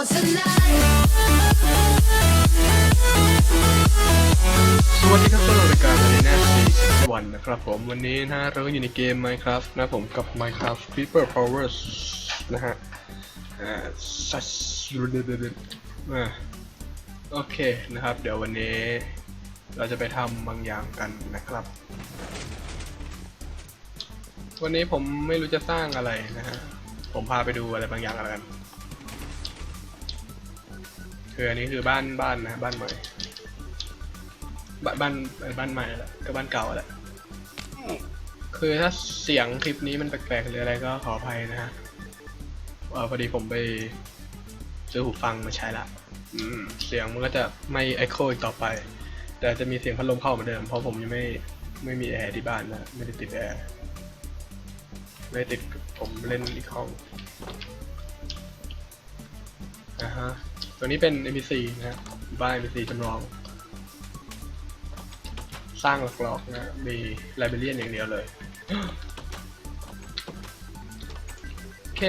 สวัสดีครับต้อนรับรายการ Arena Series วันนะครับผมวันนี้นะฮะเราก็อยู่ในเกม Minecraft นะผมกับ Minecraft People Powers นะฮะอ่า such อ่าโอเคนะครับ เดี๋ยววันนี้เราจะไปทำบางอย่างกันนะครับ วันนี้ผมไม่รู้จะสร้างอะไรนะฮะผมพาไปดูอะไรบางอย่างกัน คืออันนี้คือบ้านบ้านนะบ้านใหม่บ้านบ้านเอ่อบ้านใหม่แหละก็บ้านเก่าแหละคือถ้าเสียงคลิปนี้มันแปลกๆหรืออะไรก็ขออภัยนะฮะเออพอดีผมไปซื้อหูฟังมาใช้ละอืมเสียงมันก็จะไม่เอ็โคอีกต่อไป แต่จะมีเสียงพัดลมเข้าเหมือนเดิม เพราะผมยังไม่ไม่มีแอร์ที่บ้านนะไม่ได้ติดแอร์ไม่ได้ติดผมเล่นอีกห้องอ่าฮะ ตัวนี้เป็น NPC นะฮะบ้าน NPC จำลอง สร้างหลอกๆนะ มีไลบรารีนอย่างเดียวเลย โอเค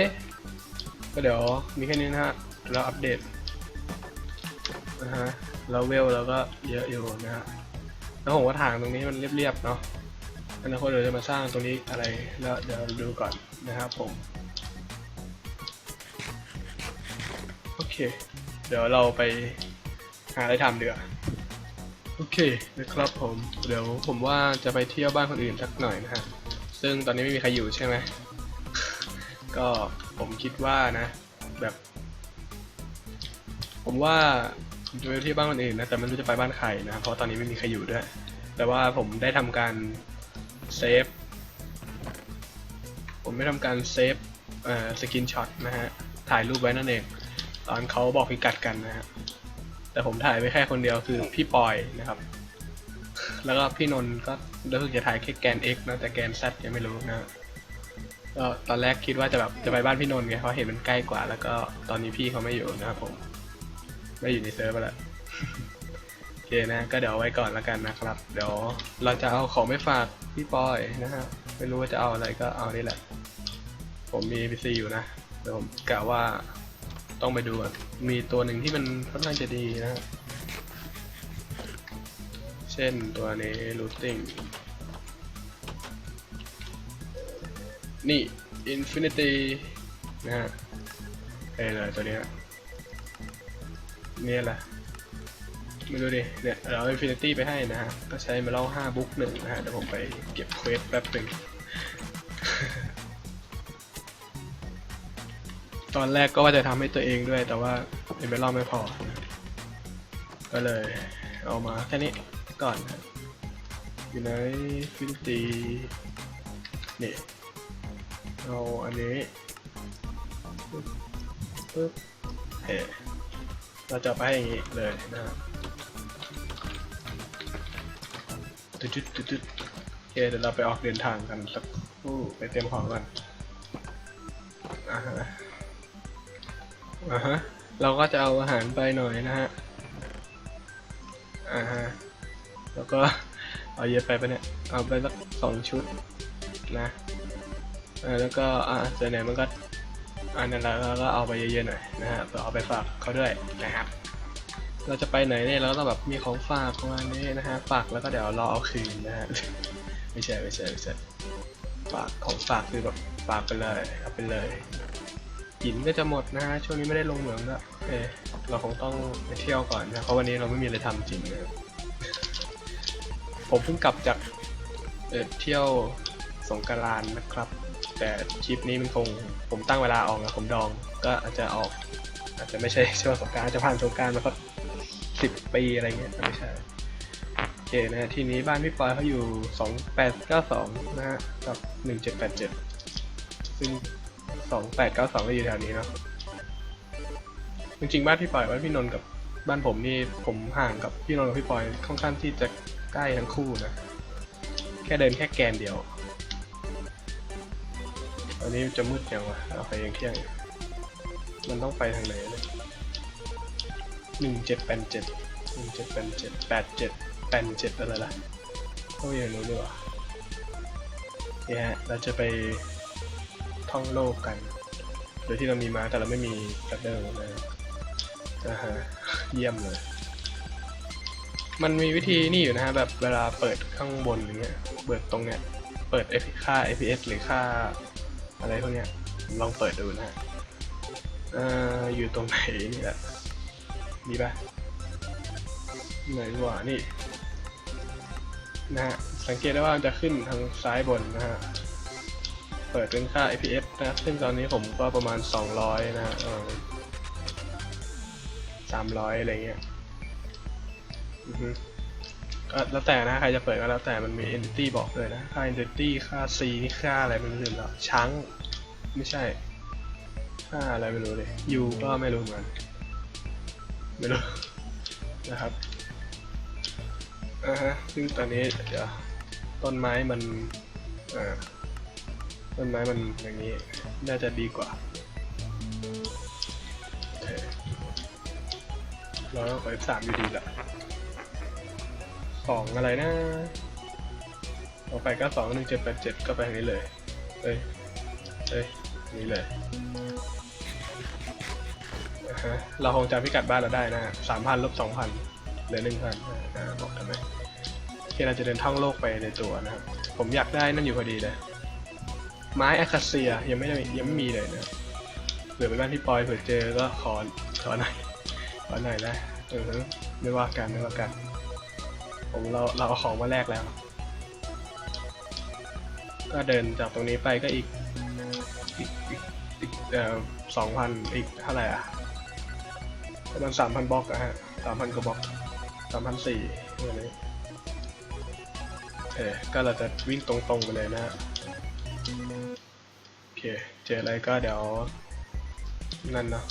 ก็เดี๋ยวมีแค่นี้นะฮะ เราอัปเดตนะฮะเราเวลแล้วก็เยอะอยู่นะฮะ แล้วผมว่าทางตรงนี้มันเรียบๆเนาะอนาคตเดี๋ยวจะมาสร้างตรงนี้อะไรแล้วเดี๋ยวดูก่อนนะครับผม โอเค เดี๋ยวเราไปหาอะไรทำเดีกว่าโอเคนะครับผม เดี๋ยวผมว่าจะไปเที่ยวบ้านคนอื่นสักหน่อยนะฮะ ซึ่งตอนนี้ไม่มีใครอยู่ใช่ไหม ก็ผมคิดว่านะ แบบ ผมว่าผมจะไปที่บ้านคนอื่นนะ แต่ไม่รู้จะไปบ้านใครนะ เพราะตอนนี้ไม่มีใครอยู่ด้วย แต่ว่าผมได้ทำการเซฟ ผมได้ทำการเซฟเอ่อสกินช็อตนะฮะ ถ่ายรูปไว้นั่นเอง ตอนเขาบอกพิกัดกันนะฮะแต่ผมถ่ายไว้แค่คนเดียวคือพี่ปอยนะครับ แล้วก็พี่นนท์ก็รู้สึกจะถ่ายแค่แกน X นะแต่แกน Z ยังไม่รู้นะก็ตอนแรกคิดว่าจะแบบจะไปบ้านพี่นนท์ไงเพราะเห็นมันใกล้กว่า แล้วก็ตอนนี้พี่เขาไม่อยู่นะครับผม ไม่อยู่ในเซิร์ฟแล้วโอเคนะ ก็เดี๋ยวเอาไว้ก่อนแล้วกันนะครับ เดี๋ยวเราจะเอาของไปฝากพี่ปอยนะฮะไม่รู้ว่าจะเอาอะไรก็เอานี่แหละ ผมมี PC อยู่นะเดี๋ยวผมกะว่า ต้องไปดูก่อนมีตัวหนึ่งที่มันค่อนข้างจะดีนะฮะเช่นตัวนี้ routing นี่ infinity นะฮะเอ้เลยตัวเนี้ยเนี่ยแหละไม่รู้ดิ เนี่ย เราอา infinity ไปให้นะฮะ ก็ใช้มาเล่า5บุ๊กหนึ่งนะฮะ เดี๋ยวผมไปเก็บเควสแป๊บหนึ่ง ตอนแรกก็ว่าจะทำให้ตัวเองด้วย แต่ว่าเอเมอรัลไม่พอ ก็เลยเอามาแค่นี้ก่อนนะอยู่ในฟินตีนี่เอาอันนี้ปึ๊บเฮ้เราจะไปให้อย่างนี้เลยนะตึ๊ดตึ๊ดตึ๊ดโอเคเดี๋ยวเราไปออกเดินทางกันสักครู่ไปเตรียมของกันอ่าฮะ อ่าฮะ เราก็จะเอาอาหารไปหน่อยนะฮะ อ่าฮะ แล้วก็เอาเยอะไปปะเนี่ย เอาไปสักสองชุดนะแล้วก็อ่าส่วนไหนมันก็อันนั้นแล้วเราก็เอาไปเยอะๆหน่อยนะฮะเอเอาไปฝากเขาด้วยนะครับ เราจะไปไหนเนี่ยเราก็ต้องแบบมีของฝากประมาณนี้นะฮะ ฝากแล้วก็เดี๋ยวรอเอาคืนนะฮะ ไม่ใช่ไม่ใช่ไม่ใช่ฝากของฝากคือแบบฝากไปเลยเอาไปเลย หินก็จะหมดนะฮะช่วงนี้ไม่ได้ลงเหมืองแล้วเออเราคงต้องไปเที่ยวก่อนนะเพราะวันนี้เราไม่มีอะไรทำจริงนะผมเพิ่งกลับจากเออเที่ยวสงกรานนะครับ แต่คลิปนี้มันคงผมตั้งเวลาออกนะผมดองก็อาจจะออก อาจจะไม่ใช่ช่วงสงการจะผ่านสงการมาสักสิบปีอะไรเงี้ยไม่ใช่โอเคนะทีนี้บ้านพี่ปอยเขาอยู่สองแปดเก้าสองนะฮะกับหนึ่งเจ็ดแปดเจ็ดซึ่ง สองแปดเก้าสองก็อยู่แถวนี้เนาะจริงๆบ้านพี่ปอยบ้านพี่นนท์กับบ้านผมนี่ผมห่างกับพี่นนท์กับพี่ปอยค่อนข้างที่จะใกล้ทั้งคู่นะแค่เดินแค่แกนเดียวตอนนี้จะมืดยังวะเอาไปยังเที่ยงมันต้องไปทางไหนเนี่ยหนึ่งเจ็ดแปดเจ็ดหนึ่งเจ็ดแปดเจ็ดแปดเจ็ดแปดเจ็ดอะไรล่ะต้องอย่างนู้นดีกว่าเนี่ยเราจะไป ท่องโลกกัน โดยที่เรามีม้าแต่เราไม่มีกระเดิงนะอ่าฮะเยี่ยมเลย มันมีวิธีนี่อยู่นะฮะแบบเวลาเปิดข้างบนอย่างเงี้ยเปิดตรงเนี้ยเปิด F ค่า FPS หรือค่าอะไรพวกเนี้ยลองเปิดดูนะ เอ่อ อยู่ตรงไหนนี่แหละมีปะไหนวะนี่ นะฮะ สังเกตได้ว่าจะขึ้นทางซ้ายบนนะฮะ เปิดเป็นค่า IPS นะซึ่งตอนนี้ผมก็ประมาณ 200 นะเออ300 อะไรเงี้ยอือฮึก็แล้วแต่นะ ใครจะเปิดก็แล้วแต่มันมี entity บอกเลยนะ ค่า entity ค่า C นี่ค่าอะไรไม่รู้แล้วช้างไม่ใช่ ค่าอะไรไม่รู้เลย U ก็ไม่รู้เหมือนกันไม่รู้นะครับอ่าฮะซึ่งตอนนี้เดี๋ยวต้นไม้มันอ่า ต้นไม้มันอย่างนี้ น่าจะดีกว่าเราไปสามอยู่ดีแหละสองอะไรนะต่อไปก็สองหนึ่งเจ็ดแปดเจ็ดก็ไปทางนี้เลยเอ้ยเอ้ยนี่เลยฮะเราคงจำพิกัดบ้านเราได้นะสามพันลบสองพันเหลือหนึ่งพันบอกทำไมที่เราจะเดินท่องโลกไปในตัวนะครับ ผมอยากได้นั่นอยู่พอดีเลย ไม้อะคาเซียยังไม่ได้ยังไม่มีเลยนะเผื่อไปบ้านพี่ปอยเผื่อเจอก็ขอขอหน่อยขอหน่อยนะเออไม่ว่ากันไม่ว่ากัน ผมเราเราเอาของมาแลกแล้ว ก็เดินจากตรงนี้ไปก็อีกอีกอีกอีกเอ่อสองพันอีกเท่าไหร่อะประมาณสามพันบล็อกอะฮะสามพันกว่าบล็อกสามพันสี่อะไรนี้เออก็เราจะวิ่งตรงๆไปเลยนะฮะ โอเค เจออะไรก็เดี๋ยว นั่นเนาะ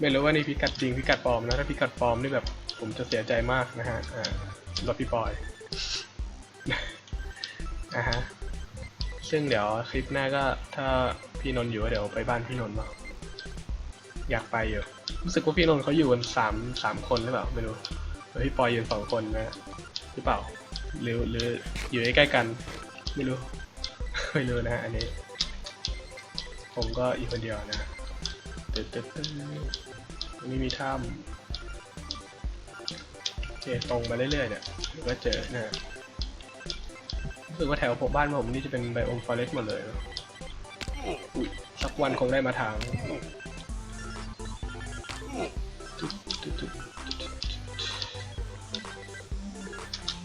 ไม่รู้ว่านี่พิกัดจริงพิกัดปลอมนะถ้าพิกัดปลอมนี่แบบ ผมจะเสียใจมากนะฮะอ่ารถพี่ปอยนะฮะซึ่งเดี๋ยวคลิปหน้าก็ถ้าพี่นนท์อยู่เดี๋ยวไปบ้านพี่นนท์เนาะอยากไปอยู่รู้สึกว่าพี่นนท์เขาอยู่กันสามสามคนหรือเปล่าไม่รู้แล้วพี่ปอยอยู่สองคนนะหรือเปล่าหรือหรืออยู่ใกล้กัน ไม่รู้ ไม่รู้นะฮะอันนี้ ผมก็อีกคนเดียวนะตึ๊ดตึ๊ดตึ๊ดอันนี้มีถ้ำโอเคตรงมาเรื่อยๆเนี่ยเดี๋ยวก็เจอนะรู้สึกว่าแถวผมบ้านผมนี่จะเป็นไบโอมฟอเรสต์หมดเลยนะอุ๊ยสักวันคงได้มาทาง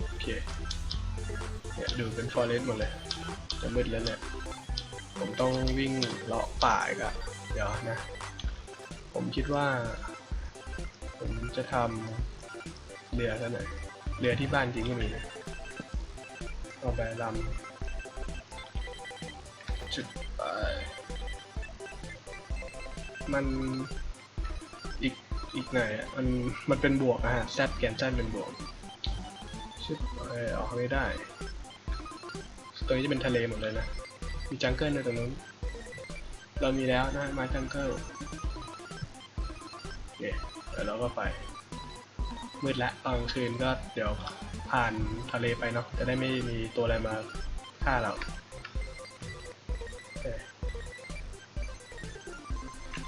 โอเคเนี่ยดูเป็นฟอเรสต์หมดเลย จะมืดแล้วเนี่ยผมต้องวิ่งเลาะป่าอีกอะเดี๋ยวนะ ผมคิดว่า ผมจะทำเรือซะหน่อยเรือที่บ้านจริงก็มีเอาไปลำจุดไปมันอีกอีกไหนอะมันมันเป็นบวกอะฮะแซดแกนแซดเป็นบวกชุดไปออกไม่ได้ ตรงนี้จะเป็นทะเลหมดเลยนะ มีจังเกิลในตรงนู้น เรามีแล้วนะไม้จังเกิลโอเคเดี๋ยวเราก็ไป มืดแล้วตอนกลางคืนก็เดี๋ยวผ่านทะเลไปเนาะ จะได้ไม่มีตัวอะไรมาฆ่าเราโอเค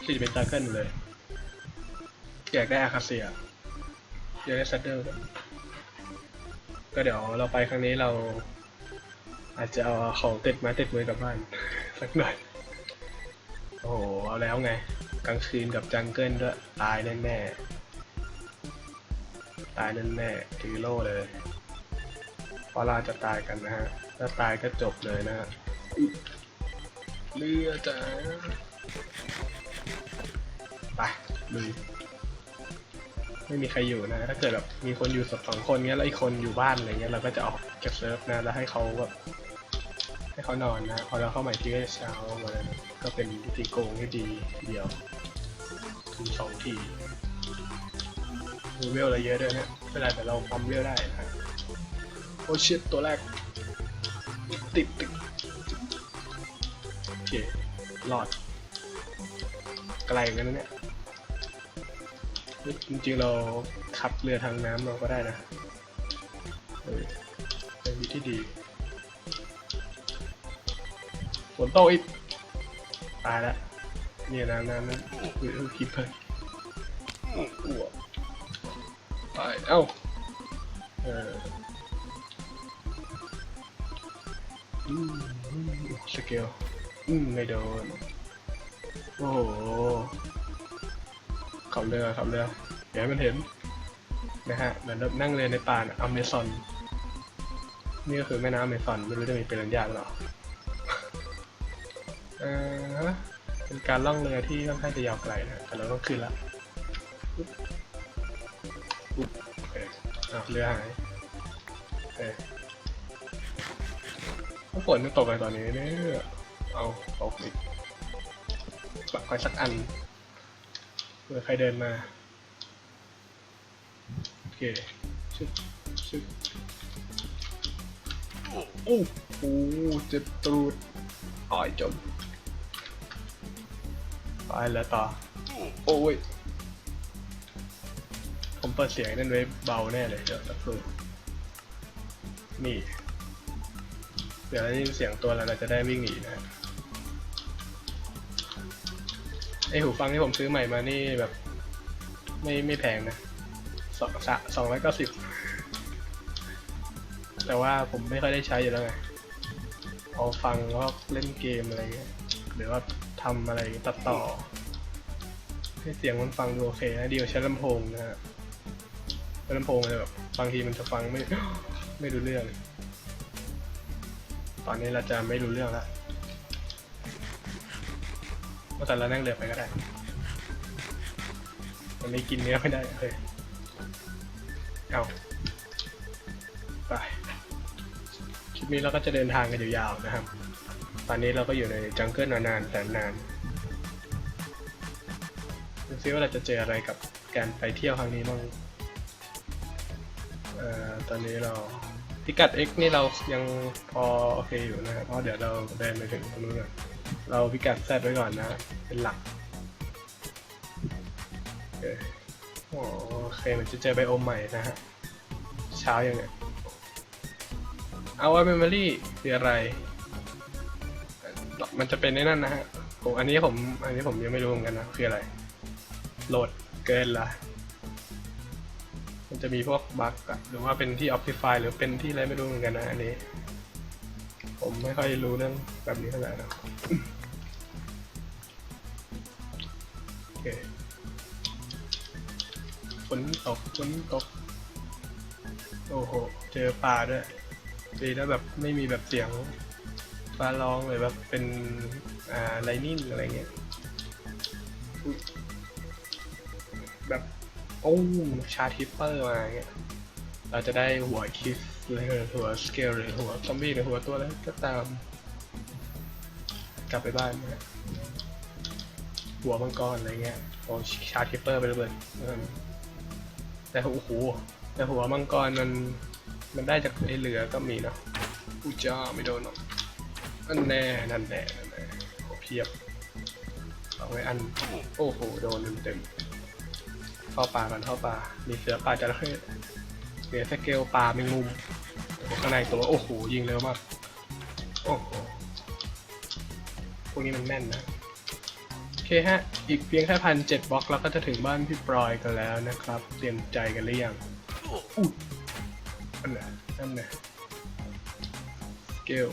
ที่จะเป็นจังเกิลหมดเลย อยากได้อาคาเซียอยากได้ซัดเดิลก็เดี๋ยวเราไปครั้งนี้เรา อาจจะเอาของติดมาติดมือกลับบ้าน สักหน่อย โอ้โห เอาแล้วไง กลางคืนกับจังเกิลด้วย ตายแน่ๆ ตายแน่ๆถือโล่เลยเพราะเราจะตายกันนะฮะ ถ้าตายก็จบเลยนะฮะเรือจ้าไปลุยไม่มีใครอยู่นะ ถ้าเกิดแบบมีคนอยู่สักสองคนเงี้ยแล้วอีกคนอยู่บ้านอะไรเงี้ยเราก็จะออกเก็บเซิร์ฟนะแล้วให้เขาแบบ ให้เขานอนนะ พอเราเข้ามาอีกที่เช้ามาแล้วนก็เป็นวิธีโกงที่ดีเดียวถึงสองทีมีเวลอะไรเยอะด้วยนะไม่เป็นไรแต่เราปั๊มเวลได้นะโอ้ชิตตัวแรก ติดติดโอเครอดไกลมือนกันนะเนี่ยจริงๆเราขับเรือทางน้ำเราก็ได้นะเป็นวิธีดี ฝนตกอีก ตายแล้วเนี่ยน้ำน้ำน้ำคือคิปเปอร์อ้วไปเอ้าเอออืมอืมสเกลอืมไม่โดน โอ้โหขับเรือขับเรืออย่าให้มันเห็น นะฮะเหมือนแบบนั่งเรือในป่าอเมซอน นี่ก็คือแม่น้ำอเมซอน ไม่รู้จะมีเป็นหรือยากหรอเออเป็นการล่องเรือที่ค่อนข้างจะยาวไกลนะแต่เราต้องขึ้นละปุ๊บเออเรือหายเออถ้ฝนมันตกไปตอนนี้เนี่ยเอาตกอีกปักไว้สักอันเผื่อใครเดินมาโอเคชึบชึบโอ้โหเจ็บตรูด อ่อยจมไปแล้วต่อ โอ้ย ผมเปิดเสียงนั่นไว้เบาแน่เลยเดี๋ยวสักครู่นี่ เดี๋ยวได้ยินเสียงตัวแล้วเราจะได้วิ่งหนีนะฮะไอหูฟังที่ผมซื้อใหม่มานี่แบบ ไม่ไม่แพงนะสองสองร้อยเก้าสิบแต่ว่าผมไม่ค่อยได้ใช้อยู่แล้วไงเอาฟังแล้วเล่นเกมอะไรเงี้ยหรือว่าทำอะไรตัดต่อ ให้เสียงมันฟังดูโอเคนะเดีกว่าใช้ลำโพงนะฮะใช้ลำโพงเลยแบบบางทีมันจะฟังไม่ไม่รู้เรื่อง ตอนนี้เราจะไม่รู้เรื่องแล้วก็แต่เรานั่งเรือไปก็ได้มันไม่กินเนื้อไม่ได้เลยเอา นี้เราก็จะเดินทางกันยาวๆนะครับ ตอนนี้เราก็อยู่ในจังเกิลนานๆแสนนานดูซิว่าเราจะเจออะไรกับการไปเที่ยวครั้งนี้บ้างเอ่อตอนนี้เราพิกัด X นี่เรายังพอโอเคอยู่นะครับเพราะเดี๋ยวเราเดินไปถึงตรงนู้นก่อนเราพิกัด Z ไว้ก่อนนะ เป็นหลักโอเคโอเคมันจะเจอไบโอมใหม่นะฮะเช้ายังเนี่ย เอาว่าเมมโมรี่คืออะไร มันจะเป็นในนั่นนะฮะผมอันนี้ผม อันนี้ผมยังไม่รู้เหมือนกันนะ คืออะไร โหลดเกินละมันจะมีพวกบั๊กหรือว่าเป็นที่ Optify หรือเป็นที่อะไรไม่รู้เหมือนกันนะอันนี้ ผมไม่ค่อยรู้เรื่องแบบนี้เท่าไหร่นะโอเคฝนตกฝนตก โอ้โห เจอปลาด้วย ดีแล้วแบบไม่มีแบบเสียงฟ้าร้องเลยแบบเป็นอ่าไลนิ่งอะไรเงี้ยแบบโอ้ชาทิปเปอร์มาเงี้ยเราจะได้หัวคิสหรือหัวสเกลหรือหัวซอมบี้หรือหัวตัวอะไรก็ตาม กลับไปบ้านนี่ยหัวมังกรอะไรเงี้ยโอ้ชาทิปเปอร์ไปเลยเบิดแต่โอ้โหแต่หัวมังกรมัน มันได้จากไอเรือก็มีเนาะอุยจ้าไม่โดนหรอกนั่นแน่นั่นแน่นั่นแน่โอ้เพียบเอาไว้อันโอ้โหโดนเต็มๆเข้าป่ากันเข้าป่า มีเสือป่าจระเข้เหลือสเกลป่าแมงมุมข้างในตัวโอ้โหยิงเร็วมากโอ้โหพวกนี้มันแม่นนะโอเคฮะ อีกเพียงแค่พันเจ็ดบล็อกเราก็จะถึงบ้านพี่ปลอยกันแล้วนะครับ เตรียมใจกันหรือยังอู้ นั่นแหละนั่นแหละเกล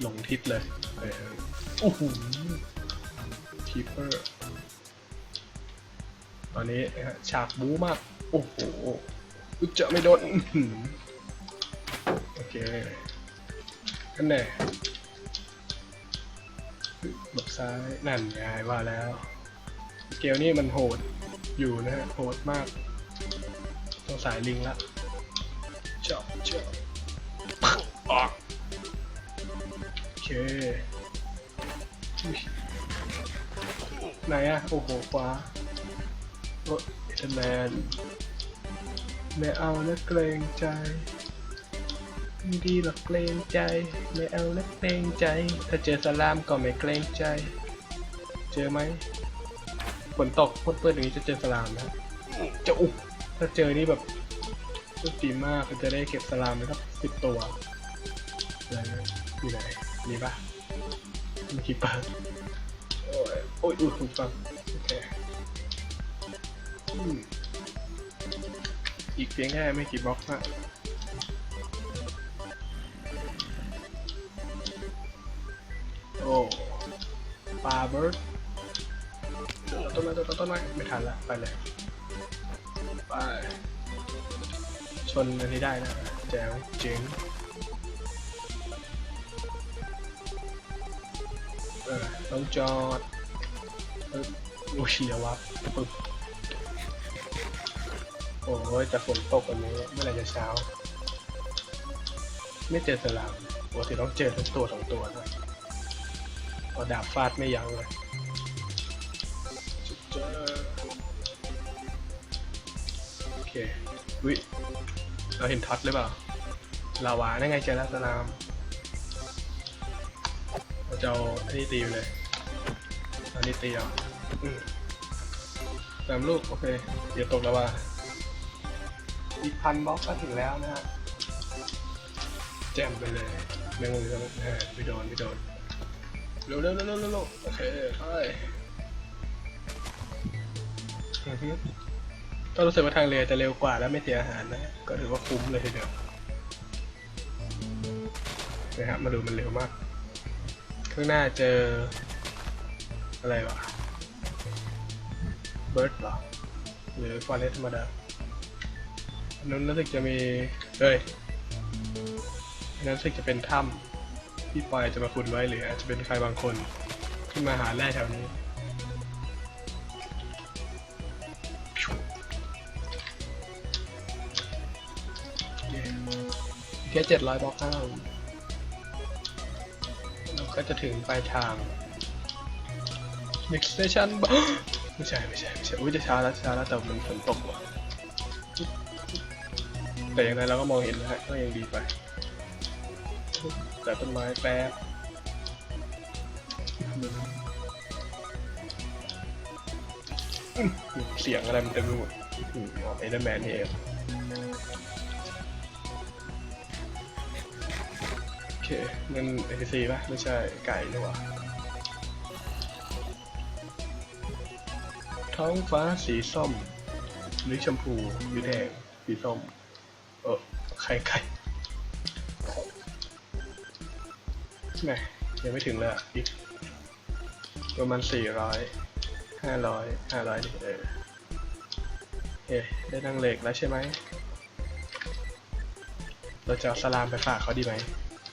หลงทิศเลยเออโอ้โหคีเปอร์ ตอนนี้นะฮะฉากบู๊มาก โอ้โหอุ๊ยเจะไม่โดน โอเคนั่นแน่หลบซ้าย นั่นไงว่าแล้ว เกลนี่มันโหด อยู่นะฮะโหดมากต้องสายลิงละเจาะเจาะออกโอเคอุ๊ยไหนอะโอ้โหขวาโอ้เอเทแมนไม่เอานะเกรงใจไม่ดีหรอกเกรงใจไม่เอานะเกรงใจ ถ้าเจอสลามก็ไม่เกรงใจ เจอไหม ฝนตกพ่นเปื้อนอย่างนี้จะเจอสลามนะจะอุ๊ถ้าเจอนี่แบบดีมากก็จะได้เก็บสลามไปสักสิบตัวอะไรนะอยู่ไหนมีปะมีคีเปอร์โอ้ยโอ้ยอุ้ยคุณฟังโอเคอืมอีกเพียงแค่ไม่กี่บล็อกนะโอ้ปลาเบิร์ด ต้นไม้ต้นไม้ต้นไม้ไม่ทันละไปเลยไปชนอันนี้ได้นะแจ๋วเจ๋งเออต้องจอดปึ๊บโอ้ยเชียววับปึ๊บโอ้ยแต่ฝนตกแบบนี้เมื่อไรจะเช้า ไม่เจอสลามปกติต้องเจอทั้งตัวสองตัวนะพอดาบฟาดไม่ยั้งเลย เควิเราเห็นท็อตหรือเปล่าลาวานั่นไงเจอแล้วสลามเราจะเอาอันนี้ตีเลยอันนี้ตีเอาสามลูกโอเค เดี๋ยวตกแล้วว่าอีกพันบล็อกก็ถึงแล้วนะฮะ แจมไปเลยแมงมุมจะไม่ไม่โดนไม่โดนเร็วเร็วเร็วเร็วโอเคไป อือฮึก็รู้สึกว่าทางเรือจะเร็วกว่าและไม่เสียอาหารนะ ก็ถือว่าคุ้มเลยทีเดียวนะครับมาดูมันเร็วมาก ข้างหน้าเจอ อะไรวะ เบิร์ดเหรอ หรือฟอเรสธรรมดาอันนั้นรู้สึกจะมี เฮ้ยอันนั้นรู้สึกจะเป็นถ้ำที่ปอยจะมาขุดไว้หรืออาจจะเป็นใครบางคนที่มาหาแร่แถวนี้ แค่เจ็ดร้อยบล็อกข้าเราก็จะถึงปลายทาง next station ไม่ใช่ไม่ใช่ไม่ใช่อุ้ยจะช้าแล้วช้าแล้วแต่มันฝนตกว่ะแต่อย่างไรเราก็มองเห็นนะฮะก็ยังดีไปแต่ต้นไม้แป๊บเสียงอะไรมันเต็มไปหมดอ๋อเอเดอร์แมนนี่เอง เคนั่น NPC ป่ะ ไม่ใช่ไก่นี่หว่าท้องฟ้าสีส้ม หรือชมพูหรือแดง สีส้ม เออไข่ไข่แหมยังไม่ถึงเลยอะอีกประมาณสี่ร้อยห้าร้อยห้าร้อยเออเฮ้ได้นั่งเหล็กแล้วใช่ไหม เราจะเอาสลามไปฝากเขาดีไหม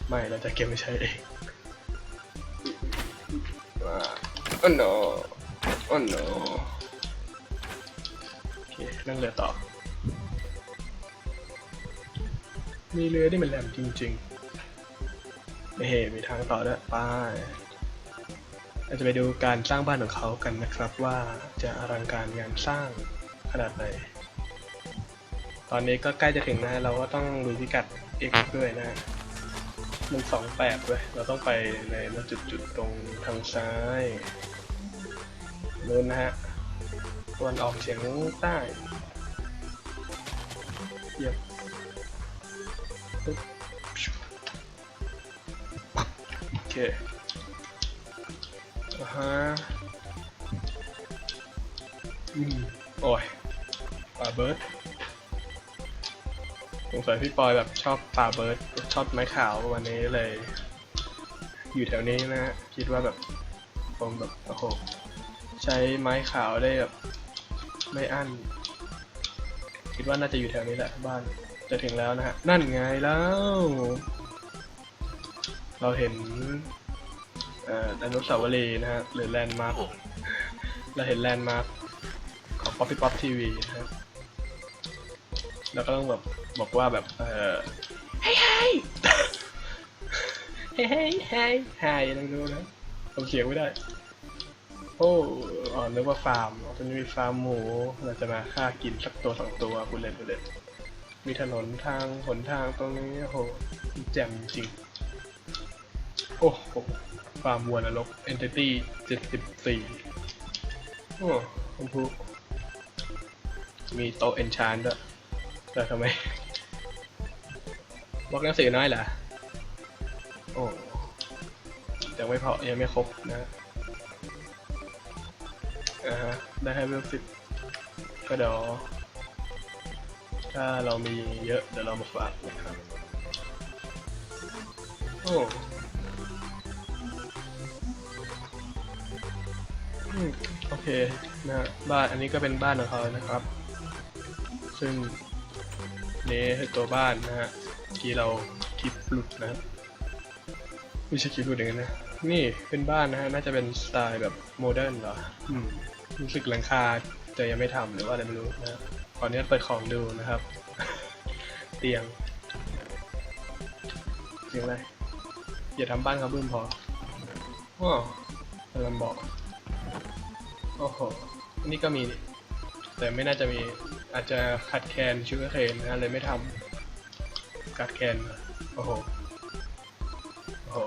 ไม่เราจะเก็บไว้ใช้เองว้าโอ้ no โอ้ no โอเคนั่งเรือต่อ มีเรือที่มันแหลมจริงๆเฮ้มีทางต่อด้วยไปเราจะไปดูการสร้างบ้านของเขากันนะครับว่าจะอลังการงานสร้างขนาดไหน ตอนนี้ก็ใกล้จะถึงนะเราก็ต้องดูพิกัด X ด้วยนะ มันสองแปดเว้ยเราต้องไปในจุดจุดๆตรงทางซ้ายนู้นนะฮะตะวันออกเฉียงใต้เยียบปึ๊บโอเคอ่าฮะอืมโอ้ยปลาเบิร์ด สงสัยพี่ปอยแบบชอบปลาเบิร์ดชอบไม้ขาววันนี้เลย อยู่แถวนี้นะฮะคิดว่าแบบผมแบบโอ้โหใช้ไม้ขาวได้แบบไม่อั้น คิดว่าน่าจะอยู่แถวนี้แหละบ้านจะถึงแล้วนะฮะนั่นไงแล้ว เราเห็นเอ่ออนุสาวรีย์นะฮะหรือแลนด์มาร์คเราเห็นแลนด์มาร์คของ Poppy Pop TV นะครับแล้วก็ต้องแบบ บอกว่าแบบ เออเฮ้ยเฮ้ยเฮ้ยเฮ้ยเฮ้ยเฮ้ยต้องดูนะผมเสียงไม่ได้ โอ้อ๋อนึกว่าฟาร์มอ๋อตอนนี้มีฟาร์มหมู เราจะมาฆ่ากินสักตัวสองตัวคุณเล่นคุณเล่นมีถนนทางหนทางตรงนี้โอ้โหแจ่มจริง โอ้โหฟาร์มวัวนรก Entity เจ็ดสิบสี่โอ้คุณผู้มีโต๊ะเอนชานด้วยแต่ทำไม บล็อกหนังสือน้อยเหรอ โอ้ยังไม่พอยังไม่ครบนะอ่าฮะได้ให้เวลสิบก็เดี๋ยวถ้าเรามีเยอะเดี๋ยวเรามาฝากนะครับโอ้อืมโอเคนะฮะบ้านอันนี้ก็เป็นบ้านของเขานะครับ ซึ่งนี่คือตัวบ้านนะฮะเมื่อ กี้เราคลิปหลุดนะไม่ใช่คลิปหลุดอย่างนั้นนะ นี่เป็นบ้านนะฮะ น่าจะเป็นสไตล์แบบโมเดิร์นเหรอ อืม รู้สึกหลังคาจะยังไม่ทำหรือว่าอะไรไม่รู้นะฮะขออนุญาตเปิดของดูนะครับ เตียงเตียงอะไร อย่าทำบ้านเขาบึ้มพออ๋อกำลังบอกโอ้โห นี่ก็มีนี่แต่ไม่น่าจะมีอาจจะขัดแคลนชูการ์เคนนะเลยไม่ทำ กัดแคนมาโอ้โห โอ้โห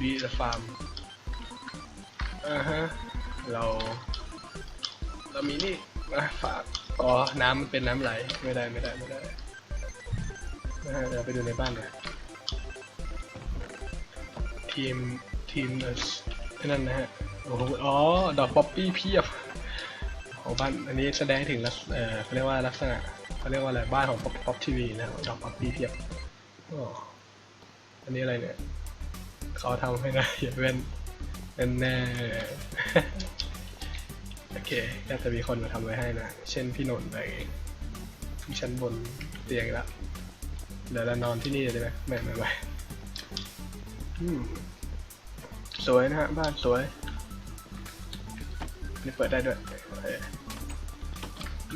ดีสฟาร์มอ่าฮะ เรา เรามีนี่มาฝากอ๋อ น้ำมันเป็นน้ำไหล ไม่ได้ ไม่ได้ ไม่ได้นะฮะเดี๋ยวไปดูในบ้านหน่อยทีม ทีมเอสนั่นนะฮะ โอ้โห อ๋อ ดอกป๊อปปี้เพียบ ของบ้านอันนี้แสดงถึงลักเออเขาเรียกว่าลักษณะเขาเรียกว่าอะไรบ้านของป๊อปป๊อปทีวีนะดอกป๊อปปี้เพียบอันนี้อะไรเนี่ยเขาทำให้นะอย่าเป็นเป็นแน่โอเคก็จะมีคนมาทำไว้ให้นะ เช่นพี่นนท์อะไรที่ชั้นบนเตียงแล้วเดี๋ยวเรานอนที่นี่ได้ไหมไม่ไม่ไม่สวยนะฮะบ้านสวย นี่เปิดได้ด้วย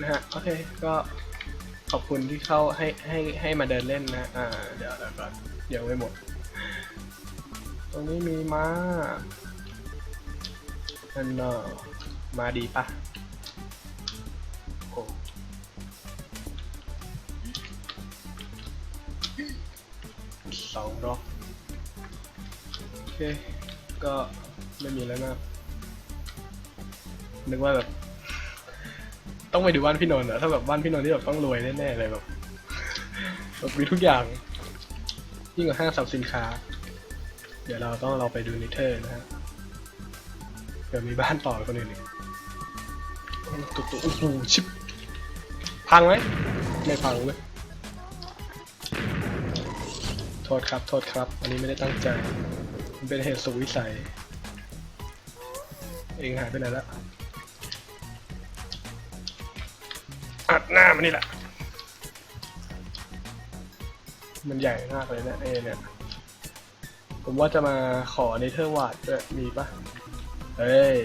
นะฮะ โอเค ก็ขอบคุณที่เข้าให้ให้ให้มาเดินเล่นนะ อ่า เดี๋ยวเดี๋ยวก่อนยังไม่หมด ตรงนี้มีม้าอันนอมาดีปะโอ้สองรอบโอเค ก็ไม่มีแล้วนะ นึกว่าแบบต้องไปดูบ้านพี่นนท์อะถ้าแบบบ้านพี่นนท์ที่แบบต้องรวยแน่ๆเลยแบบแบบมีทุกอย่างยิ่งกว่าห้างสรรพสินค้า เดี๋ยวเราต้องเราไปดูนิเทอร์นะฮะเดี๋ยวมีบ้านต่อคนอื่นอีกตุ๊ตุ๊โอ้โหชิบพังไหมไม่พังเว้ยโทษครับ โทษครับ อันนี้ไม่ได้ตั้งใจ มันเป็นเหตุสุวิสัย เองหายไปไหนแล้ว หน้ามันนี่แหละ มันใหญ่มากเลยนะเอเนี่ย ผมว่าจะมาขอเนเธอร์วาดด้วยมีปะเฮ้ย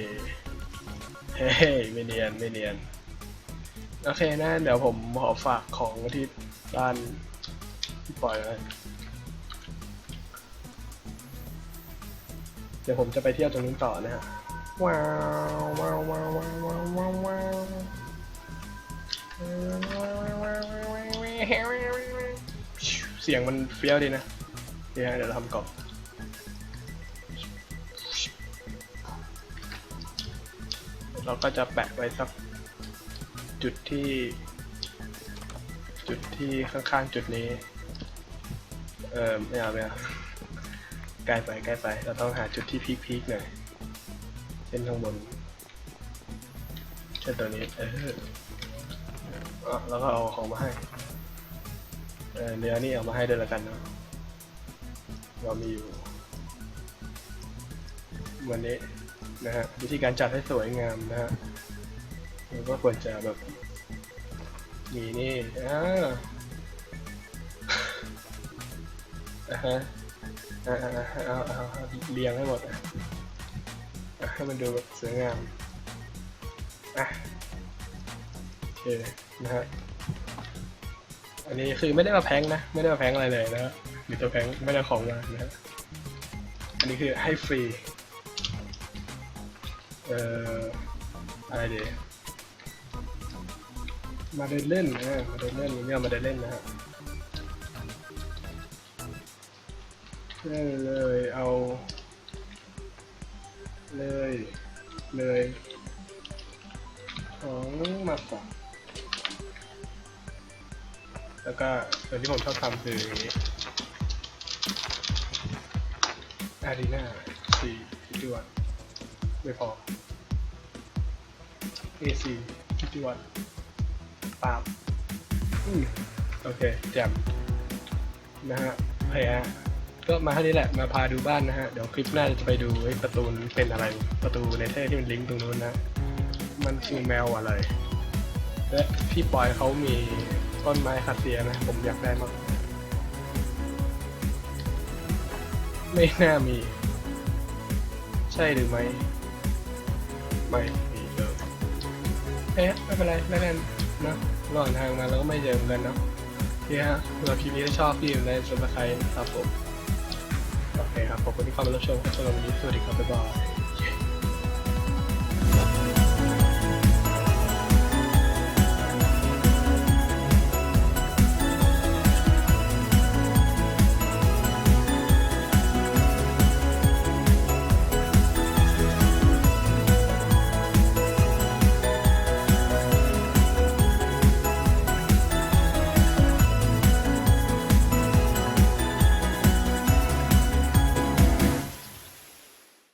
เฮ้ยไม่เนียนไม่เนียน โอเคนะ เดี๋ยวผมขอฝากของที่บ้านพี่ปล่อยเลยเดี๋ยวผมจะไปเที่ยวตรงนู้นต่อนะฮะ ว้าวว้าวว้าวว้าวว้าวว้าว เสียงมันเฟี้ยวดีนะ เดี๋ยวเดี๋ยวเราทำก่อนเราก็จะแปะไว้สักจุดที่ จุดที่ข้างๆจุดนี้ เออไม่เอาไม่เอาใกล้ไปใกล้ไป เราต้องหาจุดที่พีคๆหน่อยเช่นข้างบนเช่นตัวนี้เออ อะแล้วก็เอาของมาให้เออเนื้อนี่เอามาให้ด้วยล้วกันนะเรามีอยู่วันนี้นะฮะวิธีการจัดให้สวยงามนะฮะเราก็ควรจะแบบมีนี่อ่าอ่าฮะอ่าอ่าเอาเอาเอาเรียงให้หมดอะให้มันดูแบบสวยงามอะโอเคนะฮะอันนี้คือไม่ได้มาแพงนะ ไม่ได้มาแพงอะไรเลยนะฮะหรือตัวแพงไม่ได้ของมานะฮะอันนี้คือให้ฟรี เอ่ออะไรดีมาเดินเล่นนะมาเดินเล่นวันนี้เอามาเดินเล่นนะฮะเลยเอา เลยเลยของมาฝาก แล้วก็ส่วนที่ผมชอบทำคืออย่างนี้อารีนาสี่ที่ด้วยไม่พอ AC ที่วัดปาบอืมโอเคแจ่มนะฮะโอเคฮะก็มาเท่านี้แหละ มาพาดูบ้านนะฮะ เดี๋ยวคลิปหน้าจะไปดูไอ้ประตูนั้นเป็นอะไร ประตูในเทอร์ที่มันลิงก์ตรงนู้นนะ มันคือแมวอะไร และพี่ปอยเขามี ต้นไม้คาเซียนะ ผมอยากได้มาก ไม่น่ามี ใช่หรือไม่ ไม่มีเลยเอ๊ะไม่เป็นไรแล้วกันเนะระหว่างทางมาเราก็ไม่เจอกันเนาะนี่ฮะสำหรับคลิปนี้ถ้าชอบพี่อยู่ในสมัครครับผม โอเคครับ ขอบคุณที่เข้ามารับชมครับสำหรับวันนี้สวัสดีครับบ๊ายบาย